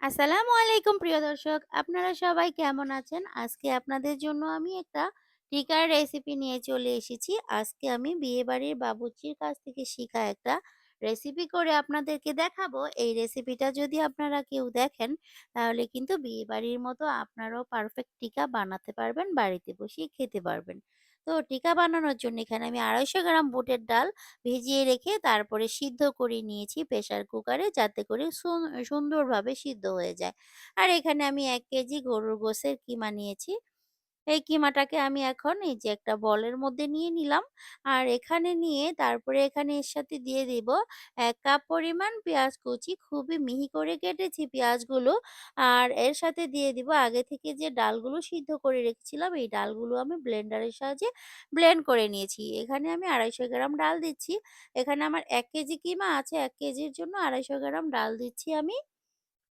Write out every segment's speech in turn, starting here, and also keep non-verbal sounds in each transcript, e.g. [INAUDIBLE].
আসসালামু আলাইকুম প্রিয় দর্শক। আপনারা সবাই কেমন আছেন? আজকে আপনাদের জন্য আমি একটা টিকার রেসিপি নিয়ে চলে এসেছি। আজকে আমি বিয়েবাড়ির বাবুচির কাছ থেকে শিখা একটা রেসিপি করে আপনাদেরকে দেখাবো। এই রেসিপিটা যদি আপনারা কেউ দেখেন, তাহলে কিন্তু বিয়েবাড়ির মতো আপনারাও পারফেক্ট টিকা বানাতে পারবেন, বাড়িতে বসেই খেতে পারবেন। তো টিকা বানানোর জন্য এখানে আমি ২৫০ গ্রাম বুটের ডাল ভিজিয়ে রেখে তারপরে সিদ্ধ করে নিয়েছি প্রেশার কুকারে যাতে করে সুন, সুন্দরভাবে সিদ্ধ হয়ে যায়। আর এখানে আমি এক কেজি গরুর গোসের কিমা নিয়েছি। এই কিমাটাকে আমি এখন এই যে একটা বলের মধ্যে নিয়ে নিলাম। আর এখানে নিয়ে তারপরে এখানে এর সাথে দিয়ে দিব এক কাপ পরিমাণ পেঁয়াজ কুচি। খুবই মিহি করে কেটেছি পেঁয়াজগুলো। আর এর সাথে দিয়ে দিব আগে থেকে যে ডালগুলো সিদ্ধ করে রেখেছিলাম, এই ডালগুলো আমি ব্লেন্ডারের সাহায্যে ব্লেন্ড করে নিয়েছি। এখানে আমি ২৫০ গ্রাম ডাল দিচ্ছি। এখানে আমার এক কেজি কিমা আছে, এক কেজির জন্য ২৫০ গ্রাম ডাল দিচ্ছি আমি।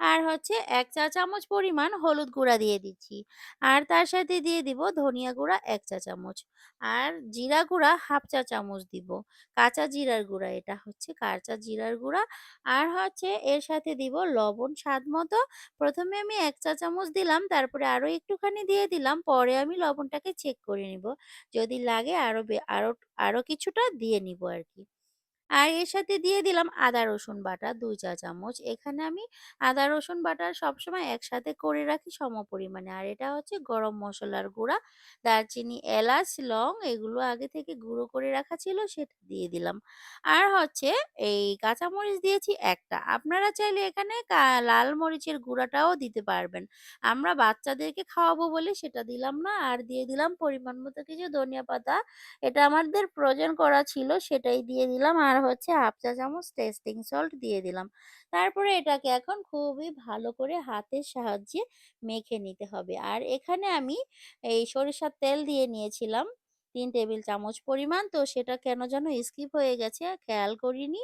আর হচ্ছে এক চা চামচ পরিমাণ হলুদ গুঁড়া দিয়ে দিচ্ছি। আর তার সাথে দিয়ে দিব ধনিয়া গুঁড়া এক চা চামচ। আর জিরা গুঁড়া ১/২ চা চামচ দিব। কাঁচা জিরার গুঁড়া এটা হচ্ছে কাঁচা জিরার গুঁড়া। আর হচ্ছে এর সাথে দিব লবণ স্বাদ মতো। প্রথমে আমি এক চা চামচ দিলাম, তারপরে আরও একটুখানি দিয়ে দিলাম। পরে আমি লবণটাকে চেক করে নিব। যদি লাগে আরও বে আরও আরও কিছুটা দিয়ে নিব আরকি। আর এর সাথে দিয়ে দিলাম আদা রসুন বাটা দুই চা চামচ। এখানে আমি আদা রসুন বাটা সবসময় একসাথে করে রাখি সমপরিমাণে। আর এটা হচ্ছে গরম মশলার গুঁড়া, দারচিনি, এলাচ, লং এগুলো আগে থেকে গুঁড়ো করে রাখা ছিল সেটা দিয়ে দিলাম। আর হচ্ছে এই কাঁচামরিচ দিয়েছি একটা আপনারা চাইলে এখানে লাল মরিচের গুঁড়াটাও দিতে পারবেন। আমরা বাচ্চাদেরকে খাওয়াবো বলে সেটা দিলাম না। আর দিয়ে দিলাম পরিমাণ মতো কিছু ধনিয়া পাতা। এটা আমাদের প্রয়োজন করা ছিল সেটাই দিয়ে দিলাম। আর হচ্ছে ১/২ চা চামচ টেস্টিং সল্ট দিয়ে দিলাম। তারপরে এটাকে এখন খুবই ভালো করে হাতের সাহায্যে মেখে নিতে হবে। আর এখানে আমি এই সরিষার তেল দিয়ে নিয়েছিলাম তিন টেবিল চামচ পরিমাণ। তো সেটা কেন যেন স্কিপ হয়ে গেছে, খেয়াল করিনি।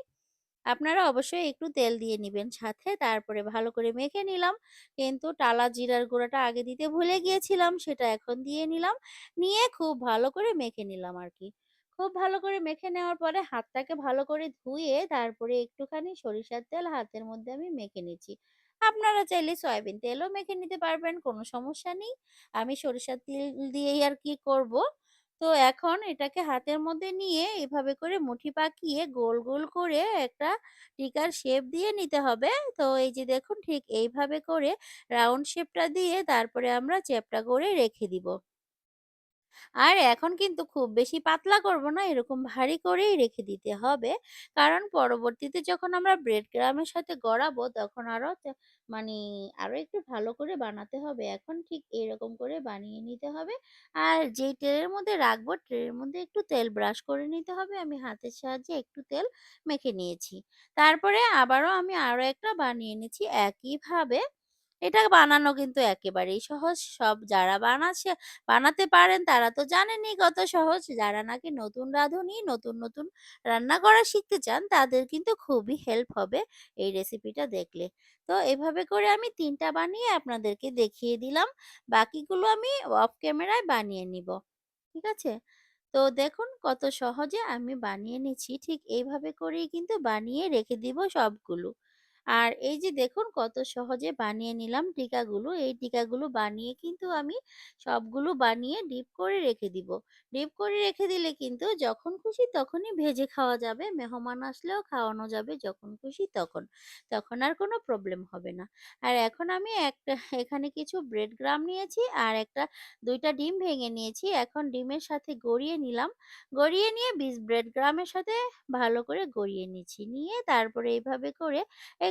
আপনারা অবশ্যই একটু তেল দিয়ে নিবেন সাথে। তারপরে ভালো করে মেখে নিলাম। কিন্তু টালা জিরার গুঁড়াটা আগে দিতে ভুলে গিয়েছিলাম, সেটা এখন দিয়ে নিলাম। নিয়ে খুব ভালো করে মেখে নিলাম আরকি। খুব ভালো করে মেখে নেওয়ার পরে হাতটাকে ভালো করে ধুয়ে তারপরে একটুখানি সরিষার তেল হাতের মধ্যে আমি মেখে নিচ্ছি। আপনারা চাইলে সয়াবিন তেলও মেখে নিতে পারবেন, কোনো সমস্যা নেই। আমি সরিষার তেল দিয়েই আর কি করব। তো এখন এটাকে হাতের মধ্যে নিয়ে এভাবে করে মুঠি পাকিয়ে গোল, গোল করে একটা টিকার শেপ দিয়ে নিতে হবে। তো এই যে দেখুন ঠিক এইভাবে করে রাউন্ড শেপটা দিয়ে তারপরে আমরা চ্যাপ্টা করে রেখে দিব। আর এখন কিন্তু খুব বেশি পাতলা করব না, এরকম ভারী করেই রেখে দিতে হবে। কারণ পরবর্তীতে যখন আমরা ব্রেড ক্রামের সাথে গড়াবো তখন আরও মানে আরও একটু ভালো করে বানাতে হবে। এখন ঠিক এরকম করে বানিয়ে নিতে হবে। আর যেই ট্রের মধ্যে রাখব ট্রের মধ্যে একটু তেল ব্রাশ করে নিতে হবে। আমি হাতের সাহায্যে একটু তেল মেখে নিয়েছি। তারপরে আবারও আমি আরও একটা বানিয়ে নিচ্ছি একইভাবে। এটা বানানো কিন্তু একেবারেই সহজ। সব যারা বানাচ্ছে বানাতে পারেন তারা তো জানেনই কত সহজ। যারা নাকি নতুন রাঁধুনি, নতুন, নতুন রান্না করা শিখতে চান তাদের কিন্তু খুবই হেল্প হবে এই রেসিপিটা দেখলে। তো এভাবে করে আমি তিনটা বানিয়ে আপনাদেরকে দেখিয়ে দিলাম। বাকিগুলো আমি অফ ক্যামেরায় বানিয়ে নিব। ঠিক আছে? তো দেখুন কত সহজে আমি বানিয়ে নিচ্ছি। ঠিক এইভাবে করেই কিন্তু বানিয়ে রেখে দিব সবগুলো। আর এই যে দেখুন কত সহজে বানিয়ে নিলাম টিকাগুলো। এই টিকাগুলো বানিয়ে কিন্তু আমি সবগুলো বানিয়ে ডিপ করে রেখে দিব। ডিপ করে রেখে দিলে কিন্তু যখন খুশি তখনই ভেজে খাওয়া যাবে। মেহমান আসলেও খাওয়ানো যাবে যখন খুশি তখন। তখন আর কোনো প্রবলেম হবে না। আর এখন আমি একটা [LAUGHS] এখানে কিছু ব্রেড গ্রাম নিয়েছি আর একটা, দুইটা ডিম ভেঙে নিয়েছি। এখন ডিমের সাথে গড়িয়ে নিলাম। গড়িয়ে নিয়ে বিস ব্রেড গ্রামের সাথে ভালো করে গড়িয়ে নিচ্ছি। নিয়ে তারপরে এইভাবে করে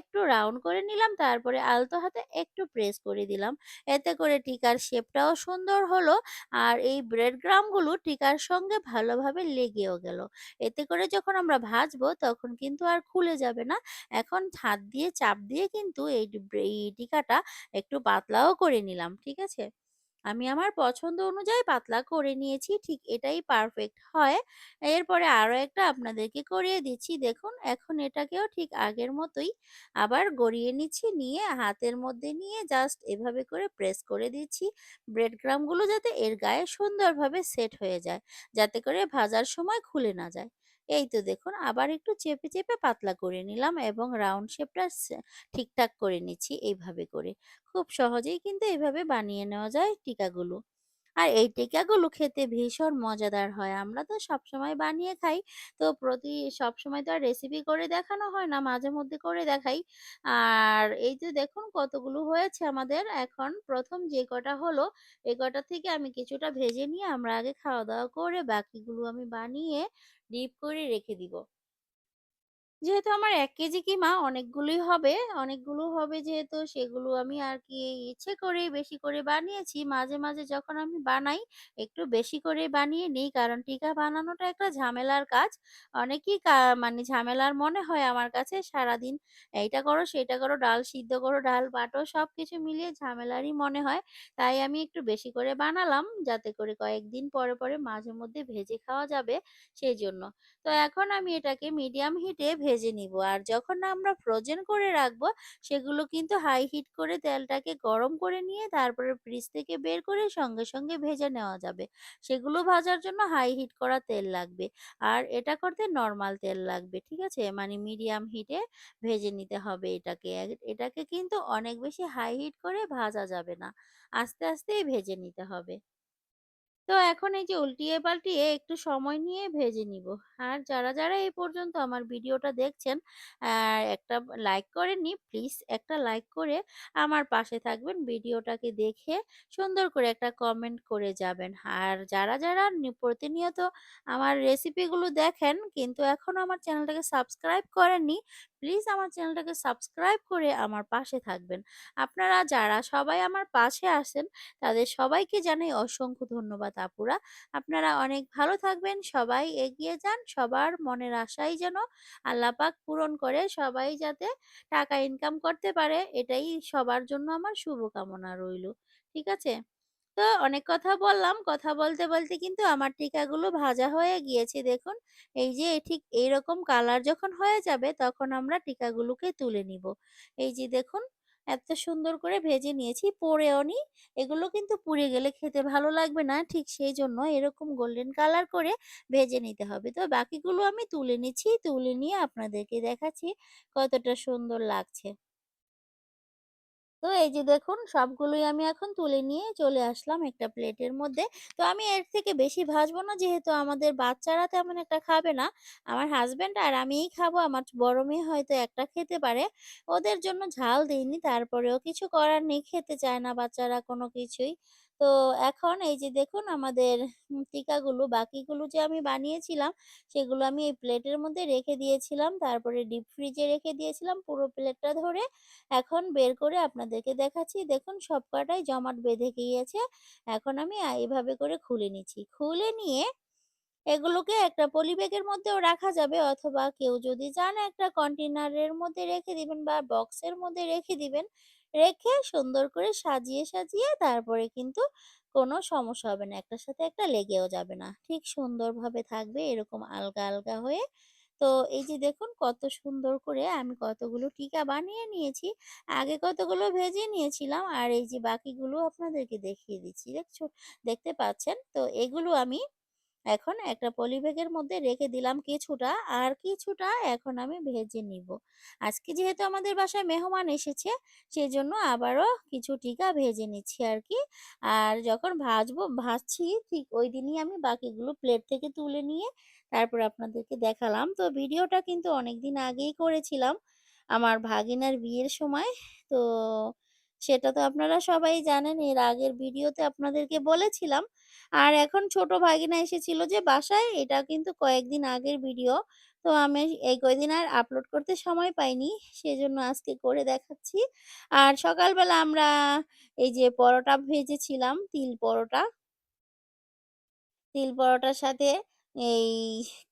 একটু রাউন্ড করে নিলাম। তারপরে আলতো হাতে একটু প্রেস করে দিলাম। এতে করে টিকার শেপটাও সুন্দর হলো। আর এই ব্রেড গ্রামগুলো টিকার সঙ্গে ভালোভাবে লেগেও গেল। এতে করে যখন আমরা ভাজবো তখন কিন্তু আর খুলে যাবে না। এখন হাত দিয়ে, চাপ দিয়ে কিন্তু এই টিকাটা একটু পাতলাও করে নিলাম। ঠিক আছে? আমি আমার পছন্দ অনুযায়ী পাতলা করে নিয়েছি। ঠিক এটাই পারফেক্ট হয়। এরপরে আরও একটা আপনাদেরকে করিয়ে দিচ্ছি। দেখুন, এখন এটাকেও ঠিক আগের মতোই আবার গড়িয়ে নিচ্ছি। নিয়ে হাতের মধ্যে নিয়ে জাস্ট এভাবে করে প্রেস করে দিচ্ছি। ব্রেড ক্রাম্বগুলো যাতে এর গায়ে সুন্দরভাবে সেট হয়ে যায়। যাতে করে ভাজার সময় খুলে না যায়। এই তো দেখুন আবার একটু চেপে, চেপে পাতলা করে নিলাম এবং রাউন্ড শেপটা ঠিকঠাক করে নিচ্ছি এইভাবে করে। খুব সহজেই কিন্তু এইভাবে বানিয়ে নেওয়া যায় টিকাগুলো। আর এই টিকাগুলো খেতে ভীষণ মজাদার হয়। আমরা তো সবসময় বানিয়ে খাই। তো প্রতি সবসময় তো আর রেসিপি করে দেখানো হয় না, মাঝে মধ্যে করে দেখাই। আর এই যে দেখুন কতগুলো হয়েছে আমাদের। এখন প্রথম যে কটা হলো, এ কটা থেকে আমি কিছুটা ভেজে নিয়ে আমরা আগে খাওয়া-দাওয়া করে বাকিগুলো আমি বানিয়ে ডিপ করে রেখে দিব। যেহেতু আমার এক কেজি কিমা অনেকগুলোই হবে, অনেকগুলো হবে যেহেতু সেগুলো আমি আর কি ইচ্ছে করেই বেশি করে বানিয়েছি। মাঝে, মাঝে যখন আমি বানাই একটু বেশি করে বানিয়ে নিই কারণ টিকা বানানোটা একটা ঝামেলার কাজ। অনেকেই মানে ঝামেলার মনে হয় আমার কাছে সারাদিন এইটা করো, সেটা করো, ডাল সিদ্ধ করো, ডাল বাটো সব কিছু মিলিয়ে ঝামেলারই মনে হয়। তাই আমি একটু বেশি করে বানালাম যাতে করে কয়েকদিন পরে, পরে মাঝে মধ্যে ভেজে খাওয়া যাবে সেই জন্য তো এখন আমি এটাকে মিডিয়াম হিটে ভেজে নিব। আর যখন আমরা ফ্রোজেন করে রাখব, সেগুলো কিন্তু হাই হিট করে তেলটাকে গরম করে নিয়ে তারপরে ফ্রিজ থেকে বের করে সঙ্গে, সঙ্গে ভেজে নেওয়া যাবে। সেগুলো ভাজার জন্য হাই হিট করা তেল লাগবে। আর এটা করতে নরমাল তেল লাগবে। ঠিক আছে? মানে মিডিয়াম হিটে ভেজে নিতে হবে এটাকে। এটাকে কিন্তু অনেক বেশি হাই হিট করে ভাজা যাবে না। আস্তে, আস্তেই ভেজে নিতে হবে। তো এখন এই যে উল্টিয়ে পাল্টিয়ে একটু সময় নিয়ে ভেজে নিব। আর যারা, যারা এই পর্যন্ত আমার ভিডিওটা দেখছেন একটা লাইক করেননি, প্লিজ একটা লাইক করে আমার পাশে থাকবেন। ভিডিওটাকে দেখে সুন্দর করে একটা কমেন্ট করে যাবেন। আর যারা, যারা প্রতিনিয়ত আমার রেসিপিগুলো দেখেন কিন্তু এখনও আমার চ্যানেলটাকে সাবস্ক্রাইব করেননি, প্লিজ আমার চ্যানেলটাকে সাবস্ক্রাইব করে আমার পাশে থাকবেন। আপনারা যারা সবাই আমার পাশে আসেন তাদের সবাইকে জানাই অসংখ্য ধন্যবাদ আপুরা। আপনারা অনেক ভালো থাকবেন, সবাই এগিয়ে যান। সবার মনের আশাই যেন আল্লাহ পাক পূরণ করে। সবাই যাতে টাকা ইনকাম করতে পারে এটাই সবার জন্য আমার শুভকামনা রইল। ঠিক আছে? তো অনেক কথা বললাম। কথা বলতে, বলতে কিন্তু আমার টিকাগুলো ভাজা হয়ে গিয়েছে দেখুন। এই যে ঠিক এইরকম কালার যখন হয়ে যাবে তখন আমরা টিকাগুলোকে তুলে নিব। এই যে দেখুন এত সুন্দর করে ভেজে নিয়েছি, পরেও নি। এগুলো কিন্তু পুড়ে গেলে খেতে ভালো লাগবে না। ঠিক সেই জন্য এরকম গোল্ডেন কালার করে ভেজে নিতে হবে। তো বাকিগুলো আমি তুলে নিচ্ছি। তুলে নিয়ে আপনাদেরকে দেখাচ্ছি কতটা সুন্দর লাগছে। তো এই যে দেখুন সবগুলোই আমি এখন তুলে নিয়ে চলে আসলাম একটা প্লেটের মধ্যে। তো আমি এর থেকে বেশি ভাজবো না যেহেতু আমাদের বাচ্চারা তেমন একটা খাবে না। আমার হাজব্যান্ড আর আমিই খাব। আমার বড় মেয়ে হয়তো একটা খেতে পারে। ওদের জন্য ঝাল দিইনি তারপরেও কিছু করার নেই, খেতে চায় না বাচ্চারা কোনো কিছুই। তো এখন এই যে দেখুন আমাদের টিকাগুলো, বাকিগুলো যে আমি বানিয়েছিলাম, সেগুলো আমি এই প্লেটের মধ্যে রেখে দিয়েছিলাম। তারপরে ডিপ ফ্রিজে রেখে দিয়েছিলাম পুরো প্লেটটা ধরে। এখন বের করে আপনাদেরকে দেখাচ্ছি। দেখুন সবকটাই জমাট বেঁধে গিয়েছে। এখন আমি আ, এভাবে করে খুলে নিচ্ছি। খুলে নিয়ে এগুলোকে একটা পলিব্যাগের মধ্যেও রাখা যাবে অথবা কেউ যদি চান একটা কন্টেনারের মধ্যে রেখে দিবেন বা বক্সের মধ্যে রেখে দিবেন। রেখে সুন্দর করে সাজিয়ে, সাজিয়ে তারপরে কিন্তু কোনো সমস্যা হবে না। একটার সাথে একটা লেগেও যাবে না। ঠিক সুন্দরভাবে থাকবে এরকম আলগা, আলগা হয়ে। তো এই যে দেখুন কত সুন্দর করে আমি কতগুলো টিকা বানিয়ে নিয়েছি। আগে কতগুলো ভেজে নিয়েছিলাম আর এই যে বাকিগুলো আপনাদেরকে দেখিয়ে দিচ্ছি। দেখছ দেখতে পাচ্ছেন? তো এগুলো আমি এখন একটা পলিব্যাগের মধ্যে রেখে দিলাম কিছুটা, আর কিছুটা এখন আমি ভেজে নিব। আজকে যেহেতু আমাদের বাসায় মেহমান এসেছে, সেই জন্য আবারও কিছু টিকা ভেজে নিচ্ছি আর কি আর যখন ভাজবো ভাজছি ঠিক ওই দিনই আমি বাকিগুলো প্লেট থেকে তুলে নিয়ে তারপর আপনাদেরকে দেখালাম। তো ভিডিওটা কিন্তু অনেকদিন আগেই করেছিলাম, আমার ভাগিনার বিয়ের সময়। তো সেটা তো আপনারা সবাই জানেন। এর আগের ভিডিওতে আপনাদেরকে বলেছিলাম। আর এখন ছোট ভাগিনা এসেছিল যে বাসায়, এটা কিন্তু কয়েকদিন আগের ভিডিও। তো আমি এই কয়দিন আর আপলোড করতে সময় পাইনি। সেজন্য আজকে করে দেখাচ্ছি। আর সকালবেলা আমরা এই যে পরোটা ভেজেছিলাম, তিল পরোটা। তিল পরোটার সাথে এই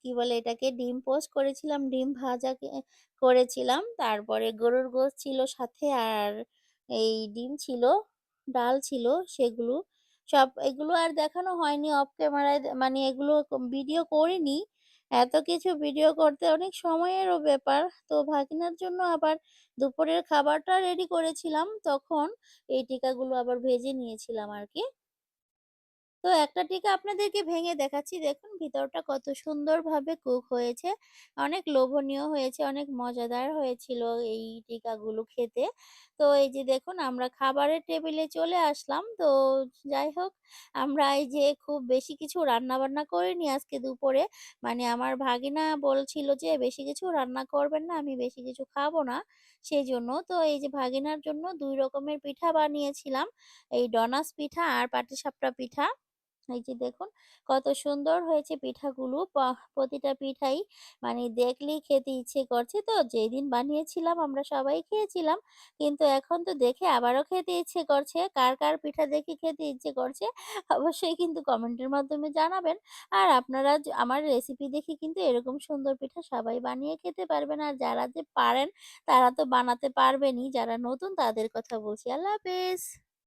কি বলে এটাকে ডিম পোস্ট করেছিলাম, ডিম ভাজা করেছিলাম। তারপরে গরুর গোশত ছিল সাথে আর এই ডিম ছিল, ডাল ছিল সেগুলো। সব এগুলো আর দেখানো হয়নি অফ ক্যামেরায় মানে এগুলো ভিডিও করিনি। এত কিছু ভিডিও করতে অনেক সময়েরও ব্যাপার। তো ভাগিনার জন্য আবার দুপুরের খাবারটা রেডি করেছিলাম। তখন এই টিকাগুলো আবার ভেজে নিয়েছিলাম আরকি। তো একটা টিকা আপনাদেরকে ভেঙে দেখাচ্ছি। দেখুন ভিতরটা কত সুন্দরভাবে কুক হয়েছে। অনেক লোভনীয় হয়েছে, অনেক মজাদার হয়েছিল এই টিকাগুলো খেতে। তো এই যে দেখুন আমরা খাবারের টেবিলে চলে আসলাম। তো যাই হোক আমরা এই যে খুব বেশি কিছু রান্না রান্নাবান্না করিনি আজকে দুপুরে। মানে আমার ভাগিনা বলছিল যে, "বেশি কিছু রান্না করবেন না, আমি বেশি কিছু খাব না।" সেই জন্য তো এই যে ভাগিনার জন্য দুই রকমের পিঠা বানিয়েছিলাম। এই ডনাস পিঠা আর পাটিসাপটা পিঠা। এই যে দেখুন কত সুন্দর হয়েছে পিঠাগুলো। প্রতিটা পিঠাই মানে দেখলেই খেতে ইচ্ছে করছে। তো যেদিন বানিয়েছিলাম আমরা সবাই খেয়েছিলাম। কিন্তু এখন তো দেখে আবারও খেতে ইচ্ছে করছে। কার, কার পিঠা দেখে খেতে ইচ্ছে করছে অবশ্যই কিন্তু কমেন্টের মাধ্যমে জানাবেন। আর আপনারা আমার রেসিপি দেখে কিন্তু এরকম সুন্দর পিঠা সবাই বানিয়ে খেতে পারবেন। আর যারা যে পারেন তারা তো বানাতে পারবেনই। যারা নতুন তাদের কথা বলছি। আল্লাহ হাফেজ।